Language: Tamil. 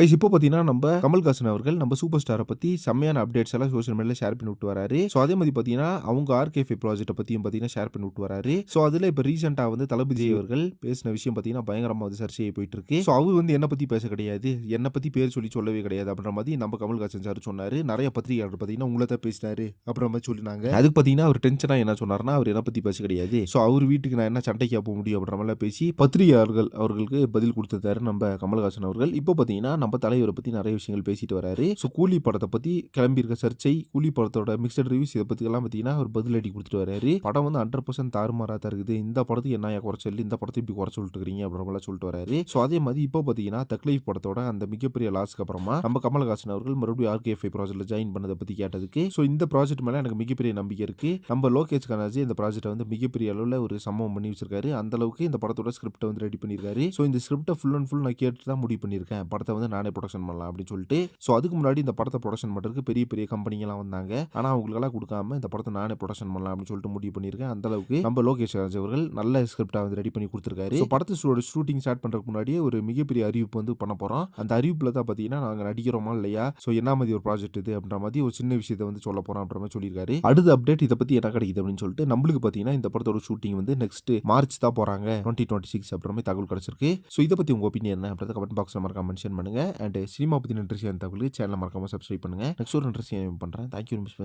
கைஸ் இப்போ பார்த்தீங்கன்னா நம்ம கமல்ஹாசன் அவர்கள் நம்ம சூப்பர் ஸ்டாரை பற்றி செம்மையான அப்டேட்ஸ் எல்லாம் சோஷியல் மீடியாவில் ஷேர் பண்ணி விட்டு வராரு. ஸோ அதே மாதிரி பார்த்தீங்கன்னா அவங்க ஆர்கேஃபை ப்ராஜெக்ட்டை பற்றியும் பார்த்தீங்கன்னா ஷேர் பண்ணி விட்டு வராரு. ஸோ அதில் இப்போ ரீசெண்டாக வந்து தளபதி அவர்கள் பேசின விஷயம் பார்த்தீங்கன்னா பயங்கரமாக வந்து சர்ச்சையை போயிட்டு இருக்கு ஸோ அவர் வந்து என்னை பற்றி பேச கிடையாது. என்னை பற்றி பேர் சொல்லி சொல்லவே கிடையாது அப்படின்ற மாதிரி நம்ம கமல்ஹாசன் சார் சொன்னார். நிறைய பத்திரிகையாளர் பார்த்தீங்கன்னா உங்களை தான் பேசினாரு அப்புறம் மாதிரி சொல்லினாங்க. அதுக்கு பார்த்தீங்கன்னா அவர் டென்ஷனாக என்ன சொன்னார்னா அவர் என்னை பற்றி பேச கிடையாது. ஸோ அவர் வீட்டுக்கு நான் என்ன சண்டைக்கு போக முடியும் அப்படின்ற மாதிரிலாம் பேசி பத்திரிகையாளர்கள் அவர்களுக்கு பதில் கொடுத்துருந்தாரு நம்ம கமல்ஹாசன் அவர்கள். இப்போ பார்த்தீங்கன்னா நம்ம தலைவரை பற்றி நிறைய விஷயங்கள் பேசிட்டு வராரு. ஸோ கூலி படத்தை பற்றி கிளம்பியிருக்க சர்ச்சை கூலி படத்தோட மிக்சட் ரிவ்யூஸ் இதை பற்றி எல்லாம் பார்த்தீங்கன்னா அவர் பதிலடி கொடுத்துட்டு வராரு. படம் வந்து ஹண்ட்ரட் பர்சன்ட் தாறுமாறாக தான் இருக்குது. இந்த படத்துக்கு என்ன குறைச்சல் இந்த படத்தை இப்படி குறை சொல்லிட்டு இருக்கிறீங்க அப்படின்ற சொல்லிட்டு வராரு. ஸோ அதே மாதிரி இப்போ பார்த்தீங்கன்னா தக்லைஃப் படத்தோட அந்த மிகப்பெரிய லாஸ்க்கு அப்புறமா நம்ம கமல்ஹாசன் அவர்கள் மறுபடியும் ஆர்கேஎஃப்ஐ ப்ராஜெக்ட்ல ஜாயின் பண்ணதை பற்றி கேட்டதுக்கு. ஸோ இந்த ப்ராஜெக்ட் மேலே எனக்கு மிகப்பெரிய நம்பிக்கை இருக்கு. நம்ம லோகேஷ் கனாஜி இந்த ப்ராஜெக்ட்டை வந்து மிகப்பெரிய அளவில் ஒரு சம்பவம் பண்ணி வச்சிருக்காரு. அந்த அளவுக்கு இந்த படத்தோட ஸ்கிரிப்டை வந்து ரெடி பண்ணியிருக்காரு. ஸோ இந்த ஸ்கிரிப்டை ஃபுல் அண்ட் ஃபுல் நான் கேட்டு தான் முடிவு பண்ணியிருக்கேன். படத்தை வந்து நானே ப்ரொடக்ஷன் பண்ணலாம் அப்படின்னு சொல்லிட்டு ஸோ அதுக்கு முன்னாடி இந்த படத்தை ப்ரொடக்ஷன் பண்ணுறதுக்கு பெரிய பெரிய கம்பெனிங்கெல்லாம் வந்தாங்க. ஆனால் அவங்களுக்கெல்லாம் கொடுக்காம இந்த படத்தை நானே ப்ரொடக்ஷன் பண்ணலாம் அப்படின்னு சொல்லிட்டு முடிவு பண்ணியிருக்கேன். அந்த அளவுக்கு நம்ம லோகேஷ் ராஜ் அவர்கள் நல்ல ஸ்கிரிப்டாக வந்து ரெடி பண்ணி கொடுத்துருக்காரு. ஸோ படத்தை ஷூட்டிங் ஸ்டார்ட் பண்ணுறதுக்கு முன்னாடியே ஒரு மிகப்பெரிய அறிவிப்பு வந்து பண்ண போகிறோம் அந்த அறிவிப்பில் தான் பார்த்தீங்கன்னா நாங்கள் நடிக்கிறோமா இல்லையா? ஸோ என்ன மாதிரி ஒரு ப்ராஜெக்ட் இது அப்படின்ற மாதிரி ஒரு சின்ன விஷயத்தை வந்து சொல்ல போகிறோம் அப்படின்ற மாதிரி சொல்லியிருக்காரு. அடுத்த அப்டேட் இதை பற்றி என்ன கிடைக்குது அப்படின்னு சொல்லிட்டு நம்மளுக்கு பார்த்தீங்கன்னா இந்த படத்தோட ஷூட்டிங் வந்து நெக்ஸ்ட் மார்ச் தான் போகிறாங்க டுவெண்ட்டி டுவெண்ட்டி சிக்ஸ் அப்புறமே தகவல் கிடச்சிருக்கு. ஸோ இதை பற்றி உங்கள் ஒப்பீனியன் என்ன அப்படின்றத கமெண்ட் பாக்ஸில் மறக்காம மென்ஷன் பண்ணுங்க. அண்ட் சினிமா பற்றி இன்ட்ரெஸ்ட் தகவலுக்கு சேனலை மறக்காமல் சப்ஸ்கிரைப் பண்ணுங்கள் நெக்ஸ்ட் ஒரு இன்ட்ரெஸ்ட் பண்ணுறேன் தேங்க்யூ மிஸ்